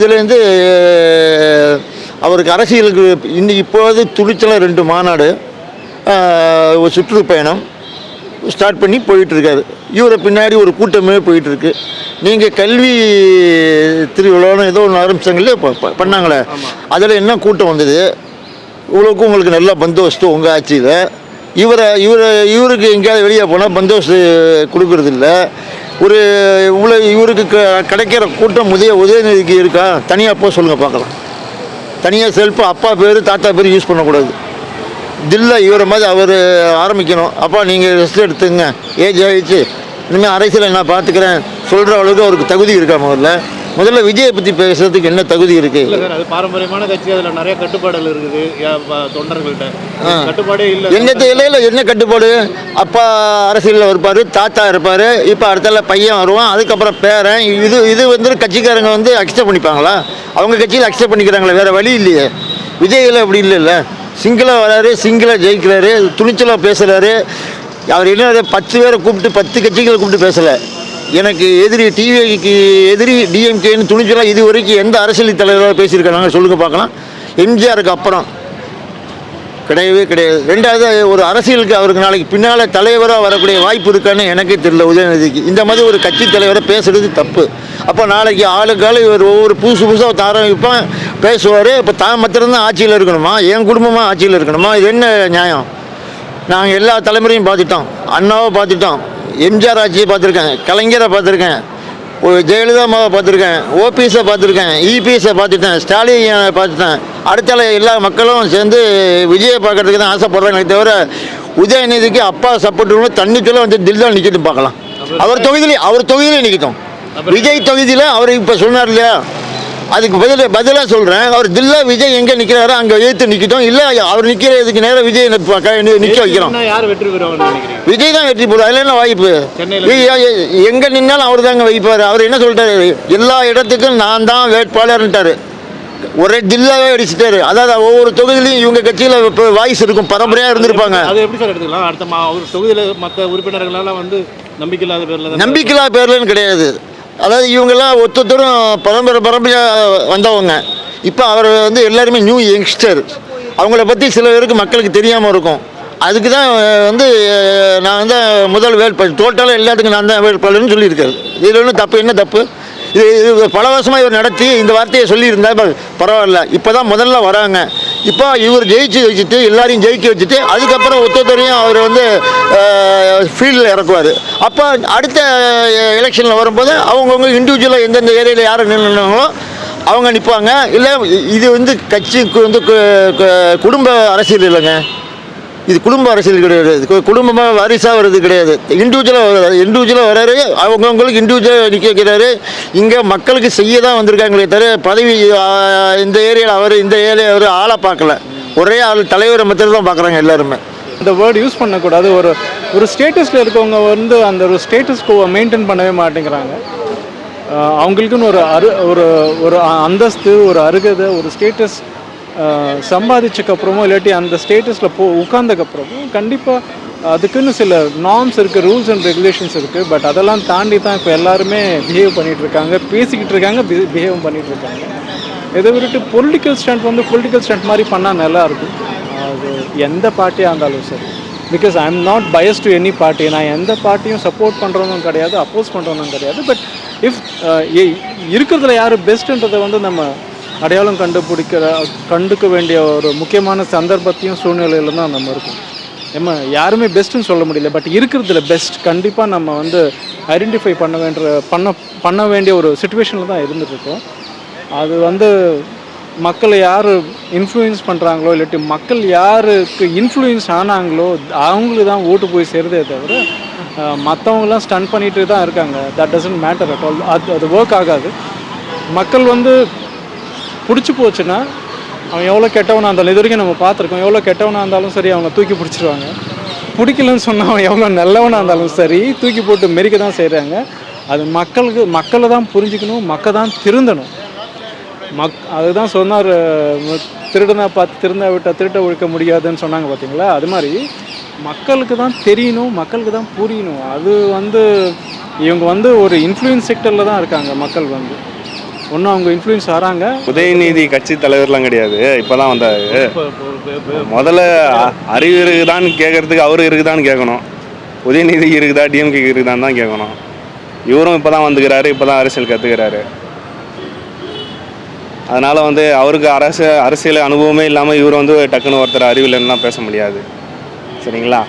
இதுலேருந்து அவருக்கு அரசியலுக்கு இன்னைக்கு இப்போது துணிச்சலாக ரெண்டு மாநாடு ஒரு சுற்றுப்பயணம் ஸ்டார்ட் பண்ணி போயிட்டுருக்காரு. இவரை பின்னாடி ஒரு கூட்டமே போயிட்டுருக்கு. நீங்கள் கல்வி திருவிழான்னு ஏதோ ஒன்று ப- பண்ணாங்களே? அதில் என்ன கூட்டம் வந்தது? இவ்வளோக்கும் உங்களுக்கு நல்லா பந்தோபஸ்து உங்கள் ஆட்சியில். இவரை இவரை இவருக்கு எங்கேயாவது வெளியே போனால் பந்தோபஸ்து கொடுக்கறதில்ல. ஒரு இவ்வளோ இவருக்கு க- கிடைக்கிற கூட்டம் உதய உதயநிதிக்கு இருக்கா? தனியாக போக சொல்லுங்கள் பார்க்கலாம். தனியாக செல்ஃபு அப்பா பேர் தாத்தா பேர் யூஸ் பண்ணக்கூடாது. தில்லை இவரை மாதிரி அவர் ஆரம்பிக்கணும். அப்பா நீங்கள் ரெஸ்ட் எடுத்துங்க. ஏஜ் ஆகிடுச்சு இனிமேல் அரசியலை நான் பார்த்துக்கிறேன். சொல்கிற அளவுக்கு அவருக்கு தகுதி இருக்கா முதல்ல? முதல்ல விஜயை பற்றி பேசுறதுக்கு என்ன தகுதி அது பாரம்பரியமான கட்சி அதுல நிறைய கட்டுப்பாடுகள் இருக்குது தொண்டர்கள்ட்ட. கட்டுப்பாடே இல்ல என்னத்த என்ன கட்டுப்பாடு? அப்பா அரசியலில் இருப்பார் தாத்தா இருப்பார் இப்போ அடுத்தால பையன் வருவான் அதுக்கப்புறம் பேரன் இது இது வந்து கட்சிக்காரங்க வந்து அக்செப்ட் பண்ணிப்பாங்களா? அவங்க கட்சியில் அக்செப்ட் பண்ணிக்கிறாங்களே வேறு வழி இல்லையே. விஜயில் அப்படி இல்லைல்ல. சிங்கிளாக வராரு சிங்கிளாக ஜெயிக்கிறாரு துணிச்சலாக பேசுகிறாரு அவர் என்ன பத்து பேரை கூப்பிட்டு பத்து கட்சிகளை கூப்பிட்டு பேசலை. எனக்கு எதிரி டிவிக்கு எதிரி டிஎம்கேன்னு துணிச்சலாக இது வரைக்கும் எந்த அரசியல் தலைவராக பேசியிருக்காங்க சொல்லுங்கள் பார்க்கலாம். எம்ஜிஆருக்கு அப்புறம் கிடையவே கிடையாது. ரெண்டாவது ஒரு அரசியலுக்கு அவருக்கு நாளைக்கு பின்னால் தலைவராக வரக்கூடிய வாய்ப்பு இருக்கான்னு எனக்கே தெரியல உதயநிதிக்கு. இந்த மாதிரி ஒரு கட்சி தலைவரை பேசுகிறது தப்பு. அப்போ நாளைக்கு ஆளுக்கால இவர் ஒவ்வொரு புதுசு புதுசாக தாரம்பிப்பான் பேசுவார். இப்போ தான் மாத்திரம்தான் ஆட்சியில் இருக்கணுமா? என் குடும்பமாக ஆட்சியில் இருக்கணுமா? இது என்ன நியாயம்? நாங்கள் எல்லா தலைமுறையும் பார்த்துட்டோம். அண்ணாவை பார்த்துட்டோம். எம்ஜிஆர் ஆட்சியை பார்த்துருக்கேன் கலைஞரை பார்த்துருக்கேன் ஜெயலலிதா அம்மாவை பார்த்துருக்கேன் ஓபிஎஸை பார்த்துருக்கேன் இபிஎஸை பார்த்துட்டேன் ஸ்டாலினை பார்த்துட்டேன். அடுத்தால எல்லா மக்களும் சேர்ந்து விஜயை பார்க்கறதுக்கு தான் ஆசைப்படுறாங்களே தவிர உதயநிதிக்கு அப்பா சப்போர்ட் தண்ணி சொல்ல வந்து தில்தான் நிற்கட்டும் பார்க்கலாம் அவர் தொகுதியிலே அவர் தொகுதியிலே நிற்கட்டும் விஜய் தொகுதியில் அவர் இப்போ சொன்னார் இல்லையா? அதுக்கு பதில் பதிலாக சொல்கிறேன் அவர் தில்லா விஜய் எங்கே நிற்கிறாரோ அங்கே எழுத்து நிற்கட்டும் இல்லை அவர் நிற்கிறதுக்கு நேரம் விஜய் நிற்க வைக்கிறோம். விஜய் தான் வெற்றி போடுவார் அதில் என்ன வாய்ப்பு? எங்கே நின்னாலும் அவர் தாங்க வைப்பார். அவர் என்ன சொல்லிட்டாரு? எல்லா இடத்துக்கும் நான் தான் வேட்பாளர்ன்ட்டாரு. ஒரே தில்லாவே அடிச்சிட்டாரு. அதாவது ஒவ்வொரு தொகுதியிலையும் இவங்க கட்சியில் இப்போ வாய்ஸ் இருக்கும். பரம்பரையாக இருந்திருப்பாங்க. அது எப்படி சார் எடுத்துக்கலாம்? அடுத்த மா அவர் தொகுதியில மற்ற உறுப்பினர்களெல்லாம் வந்து நம்பிக்கை இல்லாத பேர்ல தான் நம்பிக்கையில்லா பேர்லன்னு கிடையாது. அதாவது இவங்கெல்லாம் ஒத்தொத்தரும் பரம்பரை பரம்பரையாக வந்தவங்க. இப்போ அவர் வந்து எல்லாருமே நியூ யங்ஸ்டர் அவங்கள பற்றி சில பேருக்கு மக்களுக்கு தெரியாமல் இருக்கும். அதுக்கு தான் வந்து நான் வந்து முதல் வேட்பாளர் டோட்டலாக எல்லாத்துக்கும் நான் தான் வேட்பாளர்னு சொல்லியிருக்காரு. இதில் ஒன்றும் தப்பு என்ன தப்பு? இது இது பல வருஷமாக இவர் நடத்தி இந்த வார்த்தையை சொல்லியிருந்தா பரவாயில்ல. இப்போ தான் முதல்ல வராங்க. இப்போ இவர் ஜெயிச்சு வச்சுட்டு எல்லாரையும் ஜெயிக்க வச்சுட்டு அதுக்கப்புறம் ஒத்தொத்தரையும் அவர் வந்து ஃபீல்டில் இறக்குவார். அப்போ அடுத்த எலெக்ஷனில் வரும்போது அவங்கவுங்க இண்டிவிஜுவலாக எந்தெந்த ஏரியாவில் யார் நின்றுனாங்களோ அவங்க நிற்பாங்க இல்லை இது வந்து கட்சிக்கு வந்து கு- குடும்ப அரசியல் இல்லைங்க. இது குடும்ப அரசியல் கிடையாது. குடும்பமாக வாரிசாக வர்றது கிடையாது. இண்டிவிஜுவலாக வர்றாரு இண்டிவிஜுவலாக வர்றாரு அவங்கவுங்களுக்கு இண்டிவிஜுவலாக நிற்க வைக்கிறாரு. இங்கே மக்களுக்கு செய்ய தான் வந்திருக்காங்களே தவிர பதவி இந்த ஏரியாவில் அவர் இந்த ஏரியா அவர் ஆளை பார்க்கல. ஒரே ஆள் தலைவரை மாத்திரம் தான் பார்க்குறாங்க எல்லாருமே. இந்த வேர்டு யூஸ் பண்ணக்கூடாது. ஒரு ஒரு ஸ்டேட்டஸில் இருக்கவங்க வந்து அந்த ஒரு ஸ்டேட்டஸ் மெயின்டைன் பண்ணவே மாட்டேங்கிறாங்க. அவங்களுக்குன்னு ஒரு அரு ஒரு ஒரு அந்தஸ்து ஒரு அருகதை ஒரு ஸ்டேட்டஸ் சம்பாதிச்சக்கப்புறமோ இல்லாட்டி அந்த ஸ்டேட்டஸில் போ உட்கார்ந்தக்கப்புறமும் கண்டிப்பாக அதுக்குன்னு சில நார்ம்ஸ் இருக்குது ரூல்ஸ் அண்ட் ரெகுலேஷன்ஸ் இருக்குது பட் அதெல்லாம் தாண்டி தான் இப்போ எல்லாருமே பிஹேவ் பண்ணிகிட்டு இருக்காங்க. பேசிக்கிட்டு இருக்காங்க பிஹேவ் பண்ணிகிட்டு இருக்காங்க. இதை விட்டுட்டு பொலிட்டிக்கல் ஸ்டண்ட் வந்து பொலிட்டிக்கல் ஸ்டண்ட் மாதிரி பண்ணால் நல்லா இருக்கும். அது எந்த பார்ட்டியாக இருந்தாலும் சரி. Because I am not bias to any party நான் எந்த பார்ட்டியும் சப்போர்ட் பண்ணுறவனும் கிடையாது அப்போஸ் பண்ணுறவனும் கிடையாது. பட் இஃப் இருக்கிறதுல யார் பெஸ்ட்டுன்றதை வந்து நம்ம அடையாளம் கண்டுபிடிக்கிற கண்டுக்க வேண்டிய ஒரு முக்கியமான சந்தர்ப்பத்தையும் சூழ்நிலையில தான் நம்ம இருக்கும். நம்ம யாருமே பெஸ்ட்டுன்னு சொல்ல முடியல பட் இருக்கிறதுல பெஸ்ட் கண்டிப்பாக நம்ம வந்து ஐடென்டிஃபை பண்ண வேண்டிய பண்ண பண்ண வேண்டிய ஒரு சுச்சுவேஷனில் தான் இருந்துகிட்ருக்கோம் அது வந்து மக்களை யார் இன்ஃப்ளூயன்ஸ் பண்ணுறாங்களோ இல்லாட்டி மக்கள் யாருக்கு இன்ஃப்ளூயன்ஸ் ஆனாங்களோ அவங்களுக்கு தான் ஓட்டு போய் சேருதே தவிர மற்றவங்களாம் ஸ்டன் பண்ணிட்டு தான் இருக்காங்க. That doesn't matter at all அது அது ஒர்க் ஆகாது. மக்கள் வந்து பிடிச்சி போச்சுன்னா அவன் எவ்வளோ கெட்டவனாக இருந்தாலும் இது வரைக்கும் நம்ம பார்த்துருக்கோம் எவ்வளோ கெட்டவனாக இருந்தாலும் சரி அவங்க தூக்கி பிடிச்சிருவாங்க. பிடிக்கலன்னு சொன்னால் அவன் எவ்வளோ நல்லவனாக இருந்தாலும் சரி தூக்கி போட்டு மெரிக்க தான் செய்கிறாங்க அது மக்களுக்கு மக்களை தான் புரிஞ்சுக்கணும் மக்கள் தான் திருந்தணும். மக் அதுதான் சொன்னார் திருடனை பார்த்து திருந்தா விட்டால் திருட்ட ஒழிக்க முடியாதுன்னு சொன்னாங்க பார்த்தீங்களா? அது மாதிரி மக்களுக்கு தான் தெரியணும் மக்களுக்கு தான் புரியணும். அது வந்து இவங்க வந்து ஒரு இன்ஃப்ளூயன்ஸ் செக்டரில் தான் இருக்காங்க மக்கள் வந்து. ஒன்றும் அவங்க இன்ஃப்ளூயன்ஸ் வராங்க. உதயநிதி கட்சி தலைவர்லாம் கிடையாது. இப்போதான் வந்தாரு. இப்போ முதல்ல அ- அறிவு இருக்குதான்னு கேட்கறதுக்கு அவரு இருக்குதான்னு கேட்கணும் உதயநிதி இருக்குதா டிஎம்கே இருக்குதான்னு தான் கேட்கணும் இவரும் இப்போ தான் வந்துக்கிறாரு இப்போ தான் அரசியல் கற்றுக்கிறாரு அதனால் வந்து அவருக்கு அரசு அரசியல் அனுபவமே இல்லாமல் இவர் வந்து டக்குன்னு ஒருத்தர் அறிவில்லைன்னுலாம் பேச முடியாது. சரிங்களா?